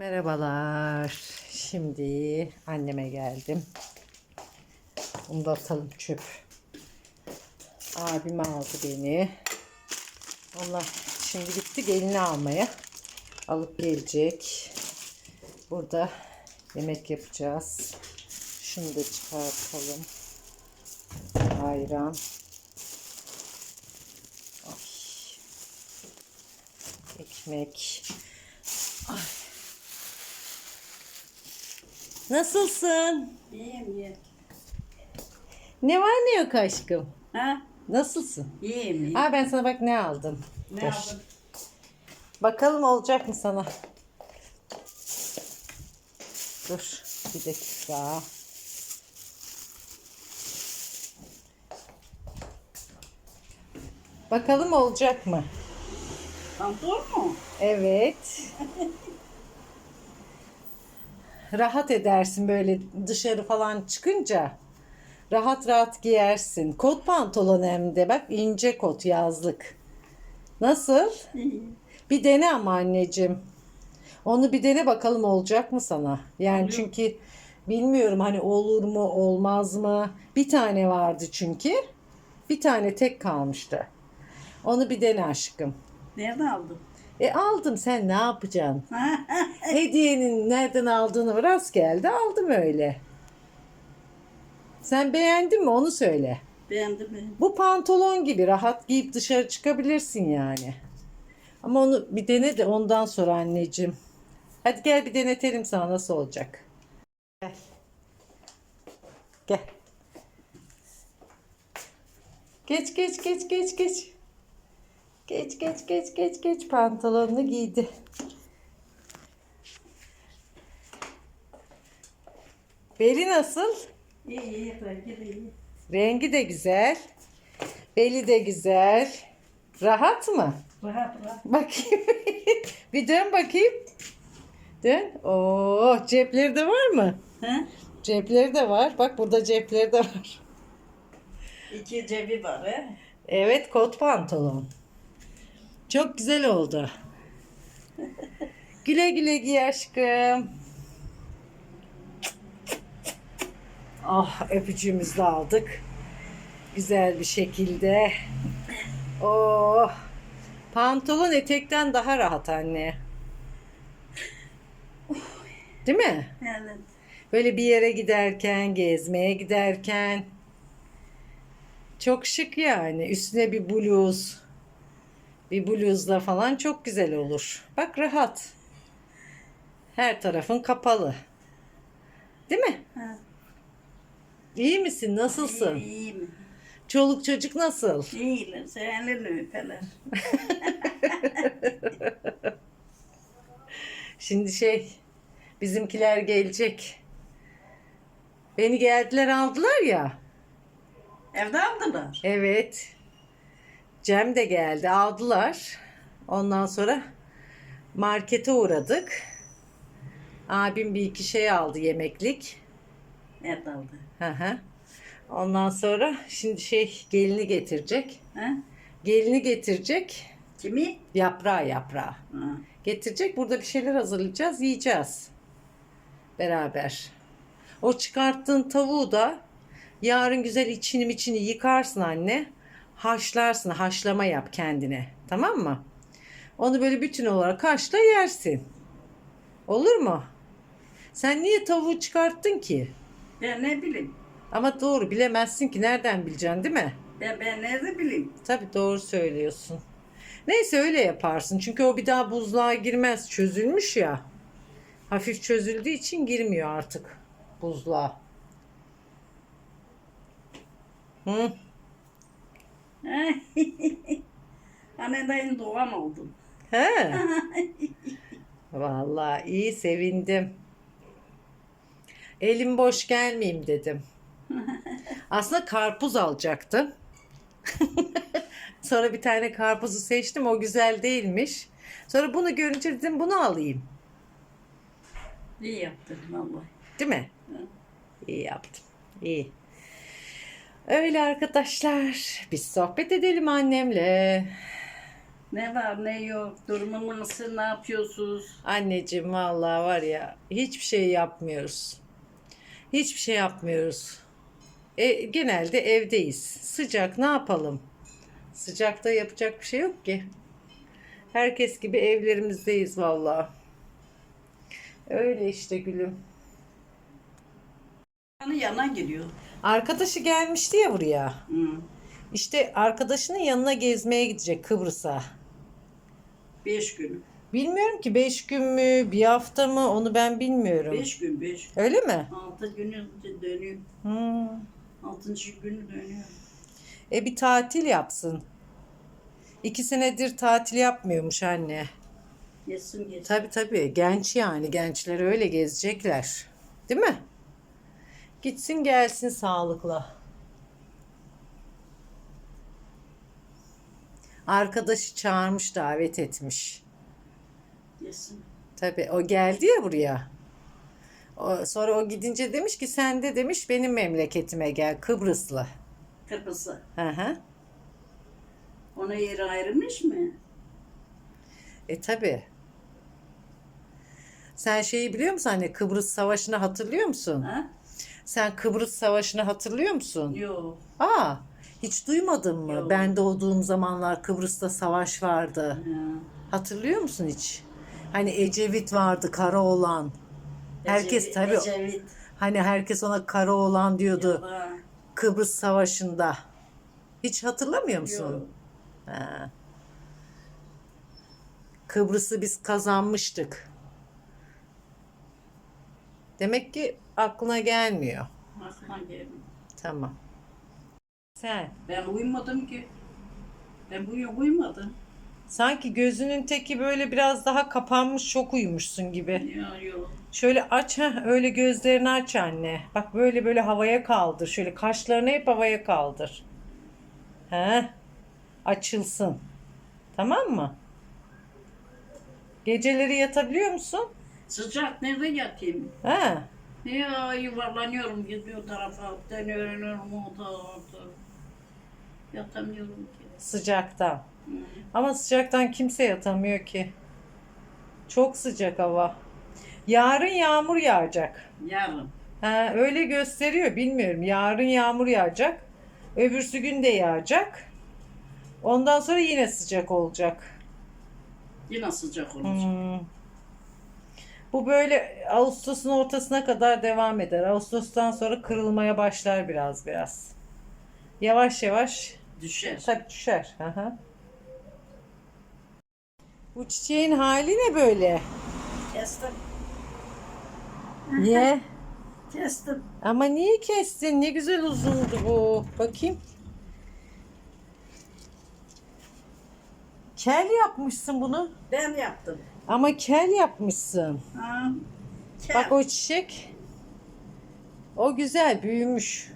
Merhabalar. Şimdi anneme geldim. Bunu da atalım çöp. Abim aldı beni. Onlar şimdi gitti gelini almaya. Alıp gelecek. Burada yemek yapacağız. Şunu da çıkartalım. Ayran. Ay. Ekmek. Nasılsın? İyiyim iyi. Ne var ne yok aşkım? Ha? Nasılsın? İyiyim iyi. Aa ben sana bak ne aldım. Ne Dur. aldın? Bakalım olacak mı sana? Dur bir dakika. Bakalım olacak mı? Pantolon mu? Evet. Rahat edersin böyle dışarı falan çıkınca. Rahat rahat giyersin. Kot pantolon hem de bak ince kot yazlık. Nasıl? Bir dene ama anneciğim. Onu bir dene bakalım olacak mı sana? Yani çünkü bilmiyorum hani olur mu olmaz mı? Bir tane vardı çünkü. Bir tane tek kalmıştı. Onu bir dene aşkım. Nerede aldın? E aldım sen ne yapacaksın? Hediyenin nereden aldığını rast geldi aldım öyle. Sen beğendin mi onu söyle. Beğendim mi? Bu pantolon gibi rahat giyip dışarı çıkabilirsin yani. Ama onu bir dene de ondan sonra anneciğim. Hadi gel bir denetelim sana nasıl olacak. Gel. Gel. Geç geç geç geç geç. Geç geç geç geç geç pantolonunu giydi. Beli nasıl? İyi iyi. Belki de iyi. Rengi de güzel. Beli de güzel. Rahat mı? Rahat rahat. Bakayım. bir dön bakayım. Dön. Oo, cepleri de var mı? Ha? Cepleri de var. Bak burada cepleri de var. İki cebi var he. Evet kot pantolon. Çok güzel oldu. güle güle giy aşkım. Ah öpücüğümüzü de aldık. Güzel bir şekilde. Oh. Pantolon etekten daha rahat anne. Değil mi? Evet. Böyle bir yere giderken, gezmeye giderken çok şık yani. Üstüne bir bluz, bir bluzla falan çok güzel olur. Bak rahat. Her tarafın kapalı. Değil mi? Ha. İyi misin? Nasılsın? İyi, iyiyim. Çoluk çocuk nasıl? İyiler. Seninle öpeler. Şimdi şey bizimkiler gelecek. Beni geldiler aldılar ya. Evde aldılar. Evet. Cem de geldi. Aldılar. Ondan sonra markete uğradık. Abim bir iki şey aldı yemeklik. Nerede aldı? Hı hı. Ondan sonra şimdi şey gelini getirecek. Ha? Gelini getirecek. Kimi? Yaprağı yaprağı. Ha. Getirecek. Burada bir şeyler hazırlayacağız. Yiyeceğiz. Beraber. O çıkarttığın tavuğu da yarın güzel içini içini yıkarsın anne. Haşlarsın. Haşlama yap kendine. Tamam mı? Onu böyle bütün olarak haşla yersin. Olur mu? Sen niye tavuğu çıkarttın ki? Ben ne bileyim. Ama doğru bilemezsin ki. Nereden bileceksin değil mi? Ben, ben nerede bileyim. Tabii doğru söylüyorsun. Neyse öyle yaparsın. Çünkü o bir daha buzluğa girmez. Çözülmüş ya. Hafif çözüldüğü için girmiyor artık buzluğa. Hı? Anne dayın doğan oldum. He. Vallahi iyi sevindim. Elim boş gelmeyeyim dedim. Aslında karpuz alacaktım. Sonra bir tane karpuzu seçtim. O güzel değilmiş. Sonra bunu görünce dedim bunu alayım. İyi yaptın vallahi. Değil mi? Hı. İyi yaptım. İyi. Öyle arkadaşlar. Biz sohbet edelim annemle. Ne var ne yok. Durumun nasıl ne yapıyorsunuz? Anneciğim vallahi var ya hiçbir şey yapmıyoruz. Hiçbir şey yapmıyoruz. E, genelde evdeyiz. Sıcak ne yapalım? Sıcakta yapacak bir şey yok ki. Herkes gibi evlerimizdeyiz vallahi. Öyle işte gülüm. Hani yana gidiyor. Arkadaşı gelmişti ya buraya. Hı. İşte arkadaşının yanına gezmeye gidecek Kıbrıs'a. Beş gün. Bilmiyorum ki 5 gün mü, bir hafta mı onu ben bilmiyorum. Beş gün beş. Öyle mi? Altı günü dönüyor. Hmm. Altıncı günü dönüyor. E bir tatil yapsın. İki senedir tatil yapmıyormuş anne. Yesin yesin. Tabi tabi genç yani gençler öyle gezecekler. Değil mi? Gitsin gelsin sağlıkla. Arkadaşı çağırmış davet etmiş. Yesin. Tabii o geldi ya buraya. O, sonra o gidince demiş ki sen de demiş benim memleketime gel Kıbrıslı. Kırpısı. Hı hı. Ona yeri ayrılmış mı? E tabii. Sen şeyi biliyor musun anne Kıbrıs Savaşı'nı hatırlıyor musun? Ha? Sen Kıbrıs Savaşı'nı hatırlıyor musun? Yok. Aa, hiç duymadın mı? Yok. Ben doğduğum zamanlar Kıbrıs'ta savaş vardı. Ha. Hatırlıyor musun hiç? Hani Ecevit vardı, Karaoğlan. Herkes Ecevit- tabii Ecevit. hani herkes ona Karaoğlan diyordu Ha. Kıbrıs Savaşı'nda. Hiç hatırlamıyor musun? Yok. Ha. Kıbrıs'ı biz kazanmıştık. Demek ki aklına gelmiyor. Aklıma gelmiyor. Tamam. Sen Ben uyumadım ki. Ben bu yok uyumadım. sanki gözünün teki böyle biraz daha kapanmış çok uyumuşsun gibi. Ya yok. Şöyle aç ha öyle gözlerini aç anne. Bak böyle böyle havaya kaldır. Şöyle kaşlarını hep havaya kaldır. He? Açılsın. Tamam mı? Geceleri yatabiliyor musun? Sıcak nerede yatayım? He? Ya yuvarlanıyorum gidiyor tarafa dönüyorum o tarafa. Yatamıyorum ki. Sıcaktan. Hı. Ama sıcaktan kimse yatamıyor ki. Çok sıcak hava. Yarın yağmur yağacak. Yarın. Ha, öyle gösteriyor bilmiyorum. Yarın yağmur yağacak. Öbürsü gün de yağacak. Ondan sonra yine sıcak olacak. Yine sıcak olacak. Hmm. Bu böyle Ağustos'un ortasına kadar devam eder. Ağustos'tan sonra kırılmaya başlar biraz biraz. Yavaş yavaş Düşer. tabii düşer. Hı. Bu çiçeğin hali ne böyle? Kestim. Ye. Kestim. Ama niye kestin? Ne güzel uzundu bu. Bakayım. Kel yapmışsın bunu. Ben yaptım. Ama kel yapmışsın. Ha. Kel. Bak o çiçek. O güzel büyümüş.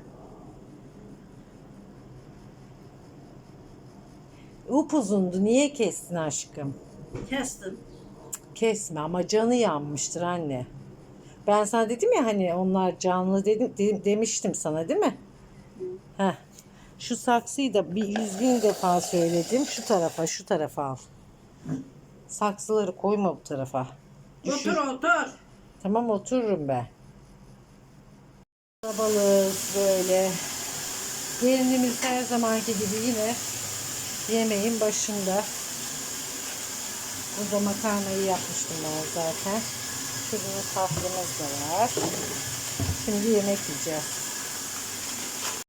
Upuzundu. Niye kestin aşkım? Kestim. Kesme ama canı yanmıştır anne. Ben sana dedim ya hani onlar canlı dedim, de- demiştim sana değil mi? Heh. Şu saksıyı da bir yüz bin defa söyledim. Şu tarafa, şu tarafa al. Saksıları koyma bu tarafa. Düşür. Otur otur. Tamam otururum ben. Kalabalığız böyle. Gelinimiz her zamanki gibi yine yemeğin başında. Burada makarnayı yapmıştım ben zaten. Şurada tatlımız da var. Şimdi yemek yiyeceğiz.